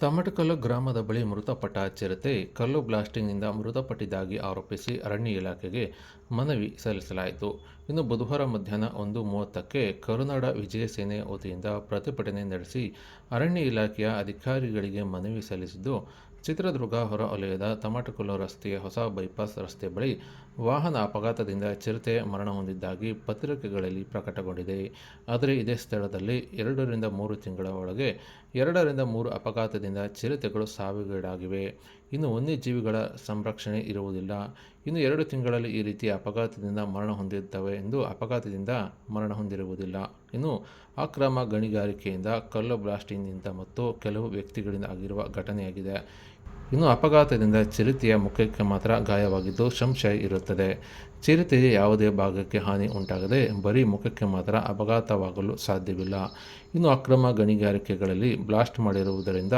ತಮಟಕಲ್ಲು ಗ್ರಾಮದ ಬಳಿ ಮೃತಪಟ್ಟ ಚಿರತೆ ಕಲ್ಲು ಬ್ಲಾಸ್ಟಿಂಗ್ನಿಂದ ಮೃತಪಟ್ಟಿದ್ದಾಗಿ ಆರೋಪಿಸಿ ಅರಣ್ಯ ಇಲಾಖೆಗೆ ಮನವಿ ಸಲ್ಲಿಸಲಾಯಿತು. ಇನ್ನು ಬುಧವಾರ ಮಧ್ಯಾಹ್ನ ಒಂದು ಮೂವತ್ತಕ್ಕೆ ಕರುನಾಡ ವಿಜಯ ಸೇನೆ ವತಿಯಿಂದ ಪ್ರತಿಭಟನೆ ನಡೆಸಿ ಅರಣ್ಯ ಇಲಾಖೆಯ ಅಧಿಕಾರಿಗಳಿಗೆ ಮನವಿ ಸಲ್ಲಿಸಿದ್ದು ಚಿತ್ರದುರ್ಗ ಹೊರ ವಲಯದ ತಮಟಕಲ್ಲು ರಸ್ತೆಯ ಹೊಸ ಬೈಪಾಸ್ ರಸ್ತೆ ಬಳಿ ವಾಹನ ಅಪಘಾತದಿಂದ ಚಿರತೆ ಮರಣ ಹೊಂದಿದ್ದಾಗಿ ಪತ್ರಿಕೆಗಳಲ್ಲಿ ಪ್ರಕಟಗೊಂಡಿದೆ. ಆದರೆ ಇದೇ ಸ್ಥಳದಲ್ಲಿ ಎರಡರಿಂದ ಮೂರು ತಿಂಗಳ ಒಳಗೆ ಎರಡರಿಂದ ಮೂರು ಅಪಘಾತದಿಂದ ಚಿರತೆಗಳು ಸಾವಿಗೀಡಾಗಿವೆ. ಇನ್ನು ವನ್ಯಜೀವಿಗಳ ಸಂರಕ್ಷಣೆ ಇರುವುದಿಲ್ಲ. ಇನ್ನು ಎರಡು ತಿಂಗಳಲ್ಲಿ ಈ ರೀತಿಯ ಅಪಘಾತದಿಂದ ಮರಣ ಹೊಂದಿರುತ್ತವೆ ಎಂದು ಅಪಘಾತದಿಂದ ಮರಣ ಹೊಂದಿರುವುದಿಲ್ಲ. ಇನ್ನು ಅಕ್ರಮ ಗಣಿಗಾರಿಕೆಯಿಂದ ಕಲ್ಲು ಬ್ಲಾಸ್ಟಿಂಗ್ನಿಂದ ಮತ್ತು ಕೆಲವು ವ್ಯಕ್ತಿಗಳಿಂದ ಆಗಿರುವ ಘಟನೆಯಾಗಿದೆ. ಇನ್ನು ಅಪಘಾತದಿಂದ ಚಿರತೆಯ ಮುಖಕ್ಕೆ ಮಾತ್ರ ಗಾಯವಾಗಿದ್ದು ಸಂಶಯ ಇರುತ್ತದೆ. ಚಿರತೆಯ ಯಾವುದೇ ಭಾಗಕ್ಕೆ ಹಾನಿ ಉಂಟಾಗದೆ ಬರೀ ಮುಖಕ್ಕೆ ಮಾತ್ರ ಅಪಘಾತವಾಗಲು ಸಾಧ್ಯವಿಲ್ಲ. ಇನ್ನು ಅಕ್ರಮ ಗಣಿಗಾರಿಕೆಗಳಲ್ಲಿ ಬ್ಲಾಸ್ಟ್ ಮಾಡಿರುವುದರಿಂದ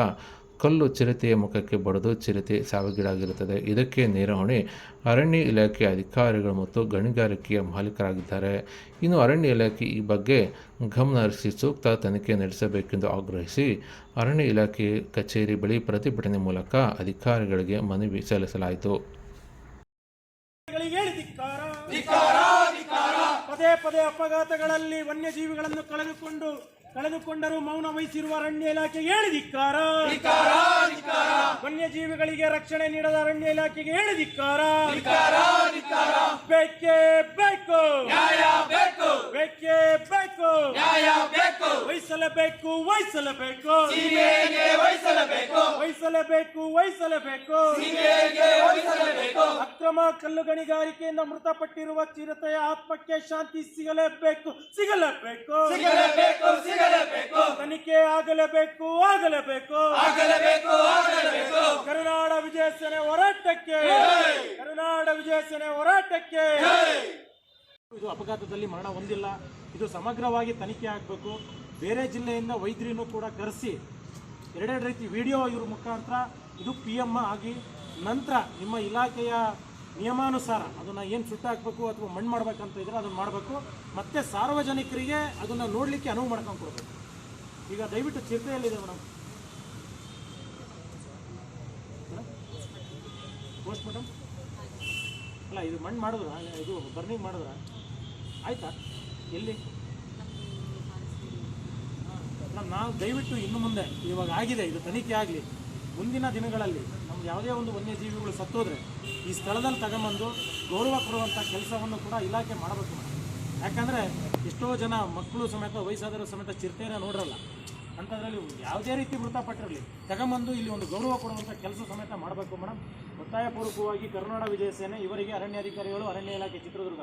ಕಲ್ಲು ಚಿರತೆಯ ಮುಖಕ್ಕೆ ಬಡಿದು ಚಿರತೆ ಸಾವಿಗೀಡಾಗಿರುತ್ತದೆ. ಇದಕ್ಕೆ ನೇರ ಹೊಣೆ ಅರಣ್ಯ ಇಲಾಖೆ ಅಧಿಕಾರಿಗಳು ಮತ್ತು ಗಣಿಗಾರಿಕೆಯ ಮಾಲೀಕರಾಗಿದ್ದಾರೆ. ಇನ್ನು ಅರಣ್ಯ ಇಲಾಖೆ ಈ ಬಗ್ಗೆ ಗಮನ ಹರಿಸಿ ಸೂಕ್ತ ತನಿಖೆ ನಡೆಸಬೇಕೆಂದು ಆಗ್ರಹಿಸಿ ಅರಣ್ಯ ಇಲಾಖೆ ಕಚೇರಿ ಬಳಿ ಪ್ರತಿಭಟನೆ ಮೂಲಕ ಅಧಿಕಾರಿಗಳಿಗೆ ಮನವಿ ಸಲ್ಲಿಸಲಾಯಿತು. ಪದೇ ಪದೇ ಅಪಘಾತಗಳಲ್ಲಿ ವನ್ಯಜೀವಿಗಳನ್ನು ಕಳೆದುಕೊಂಡು ಕಳೆದುಕೊಂಡರೂ ಮೌನ ವಹಿಸಿರುವ ಅರಣ್ಯ ಇಲಾಖೆ ಹೇಳಿ ಧಿಕ್ಕಾರ ವನ್ಯಜೀವಿಗಳಿಗೆ ರಕ್ಷಣೆ ನೀಡದ ಅರಣ್ಯ ಇಲಾಖೆಗೆ ಹೇಳಿ ಧಿಕ್ಕಾರ ಬೇಕೇ ಬೇಕು. ಬೇಕೇ. ಬೇಕು ವಹಿಸಲೇಬೇಕು ವಹಿಸಲೇಬೇಕು. ವಹಿಸಲೇಬೇಕು. ವಹಿಸಲೇಬೇಕು ಅಕ್ರಮ ಕಲ್ಲು ಗಣಿಗಾರಿಕೆಯಿಂದ ಮೃತಪಟ್ಟಿರುವ ಚಿರತೆಯ ಆತ್ಮಕ್ಕೆ ಶಾಂತಿ ಸಿಗಲೇಬೇಕು. ಸಿಗಲೇಬೇಕು. ತನಿಖೆ ಆಗಲೇಬೇಕು ಆಗಲೇಬೇಕು. ಆಗಲೇಬೇಕು ಕರುನಾಡ ವಿಜಯ ಸೇನೆ ಹೋರಾಟಕ್ಕೆ ಕರುನಾಡ ವಿಜಯ ಸೇನೆ ಹೋರಾಟಕ್ಕೆ ಇದು ಅಪಘಾತದಲ್ಲಿ ಮರಣ ಹೊಂದಿಲ್ಲ. ಇದು ಸಮಗ್ರವಾಗಿ ತನಿಖೆ ಆಗಬೇಕು. ಬೇರೆ ಜಿಲ್ಲೆಯಿಂದ ವೈದ್ಯರನ್ನು ಕೂಡ ಕರೆಸಿ. ಎರಡೆರಡು ರೀತಿ ವಿಡಿಯೋ ಇವ್ರ ಮುಖಾಂತರ ಇದು ಪಿ ಎಂ ಆಗಿ ನಂತರ ನಿಮ್ಮ ಇಲಾಖೆಯ ನಿಯಮಾನುಸಾರ ಅದನ್ನು ಏನು ಸುಟ್ಟಾಕಬೇಕು ಅಥವಾ ಮಣ್ಣು ಮಾಡ್ಬೇಕಂತ ಇದ್ರೆ ಅದನ್ನು ಮಾಡಬೇಕು. ಮತ್ತೆ ಸಾರ್ವಜನಿಕರಿಗೆ ಅದನ್ನು ನೋಡಲಿಕ್ಕೆ ಅನುವು ಮಾಡ್ಕೊಂಡು ಕೊಡಬೇಕು. ಈಗ ದಯವಿಟ್ಟು ಚಿರತೆಯಲ್ಲಿದೆ ಮೇಡಮ್? ಪೋಸ್ಟ್ ಮೇಡಮ್ ಅಲ್ಲ, ಇದು ಮಣ್ಣು ಮಾಡಿದ್ರ? ಇದು ಬರ್ನಿಂಗ್ ಮಾಡಿದ್ರ? ಆಯ್ತಾ? ಎಲ್ಲಿ? ನಾವು ದಯವಿಟ್ಟು ಇನ್ನು ಮುಂದೆ, ಇವಾಗ ಆಗಿದೆ, ಇದು ತನಿಖೆ ಆಗಲಿ. ಮುಂದಿನ ದಿನಗಳಲ್ಲಿ ನಮ್ಗೆ ಯಾವುದೇ ಒಂದು ವನ್ಯಜೀವಿಗಳು ಸತ್ತೋದ್ರೆ ಈ ಸ್ಥಳದಲ್ಲಿ ತಗೊಂಬಂದು ಗೌರವ ಕೊಡುವಂಥ ಕೆಲಸವನ್ನು ಕೂಡ ಇಲಾಖೆ ಮಾಡಬೇಕು ಯಾಕಂದರೆ ಎಷ್ಟೋ ಜನ ಮಕ್ಕಳು ಸಮೇತ, ವಯಸ್ಸಾದವರು ಸಮೇತ ಚಿರತೆನ ನೋಡ್ರಲ್ಲ. ಅಂಥದ್ರಲ್ಲಿ ಯಾವುದೇ ರೀತಿ ಮೃತಪಟ್ಟಿರಲಿ. ತಗೊಂಬಂದು ಇಲ್ಲಿ ಒಂದು ಗೌರವ ಕೊಡುವಂಥ ಕೆಲಸ ಸಮೇತ ಮಾಡಬೇಕು ಮೇಡಮ್. ಒತ್ತಾಯಪೂರ್ವಕವಾಗಿ ಕರ್ನಾಡ ವಿಜಯ ಸೇನೆ, ಇವರಿಗೆ ಅರಣ್ಯಾಧಿಕಾರಿಗಳು, ಅರಣ್ಯ ಇಲಾಖೆ ಚಿತ್ರದುರ್ಗ.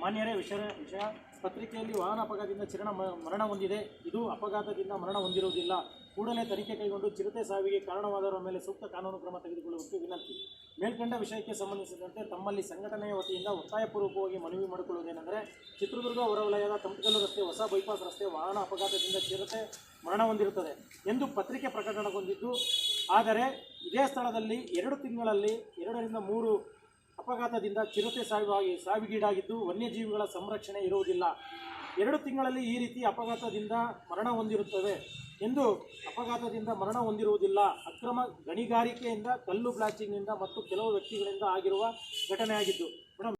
ಮಾನ್ಯರೇ ವಿಷಯ ವಿಷಯ ಪತ್ರಿಕೆಯಲ್ಲಿ ವಾಹನ ಅಪಘಾತದಿಂದ ಚಿರಣ ಮರಣ ಹೊಂದಿದೆ. ಇದು ಅಪಘಾತದಿಂದ ಮರಣ ಹೊಂದಿರುವುದಿಲ್ಲ. ಕೂಡಲೇ ತನಿಖೆ ಕೈಗೊಂಡು ಚಿರತೆ ಸಾವಿಗೆ ಕಾರಣವಾದವರ ಮೇಲೆ ಸೂಕ್ತ ಕಾನೂನು ಕ್ರಮ ತೆಗೆದುಕೊಳ್ಳುವಂತೆ ವಿನಂತಿ. ಮೇಲ್ಕಂಡ ವಿಷಯಕ್ಕೆ ಸಂಬಂಧಿಸಿದಂತೆ ತಮ್ಮಲ್ಲಿ ಸಂಘಟನೆಯ ವತಿಯಿಂದ ಒತ್ತಾಯಪೂರ್ವಕವಾಗಿ ಮನವಿ ಮಾಡಿಕೊಳ್ಳುವುದೇನೆಂದರೆ, ಚಿತ್ರದುರ್ಗ ಹೊರವಲಯದ ತಮಟಕಲ್ಲು ರಸ್ತೆ, ಹೊಸ ಬೈಪಾಸ್ ರಸ್ತೆ, ವಾಹನ ಅಪಘಾತದಿಂದ ಚಿರತೆ ಮರಣ ಹೊಂದಿರುತ್ತದೆ ಎಂದು ಪತ್ರಿಕೆ ಪ್ರಕಟಣಗೊಂಡಿದ್ದು ಆದರೆ ಇದೇ ಸ್ಥಳದಲ್ಲಿ ಎರಡು ತಿಂಗಳಲ್ಲಿ ಎರಡರಿಂದ ಮೂರು ಅಪಘಾತದಿಂದ ಚಿರತೆ ಸಾವಿಗಾಗಿ ಸಾವಿಗೀಡಾಗಿದ್ದು ವನ್ಯಜೀವಿಗಳ ಸಂರಕ್ಷಣೆ ಇರುವುದಿಲ್ಲ. ಎರಡು ತಿಂಗಳಲ್ಲಿ ಈ ರೀತಿ ಅಪಘಾತದಿಂದ ಮರಣ ಹೊಂದಿರುತ್ತವೆ ಎಂದು ಅಪಘಾತದಿಂದ ಮರಣ ಹೊಂದಿರುವುದಿಲ್ಲ. ಅಕ್ರಮ ಗಣಿಗಾರಿಕೆಯಿಂದ, ಕಲ್ಲು ಬ್ಲಾಸ್ಟಿಂಗ್ನಿಂದ ಮತ್ತು ಕೆಲವು ವ್ಯಕ್ತಿಗಳಿಂದ ಆಗಿರುವ ಘಟನೆಯಾಗಿದ್ದು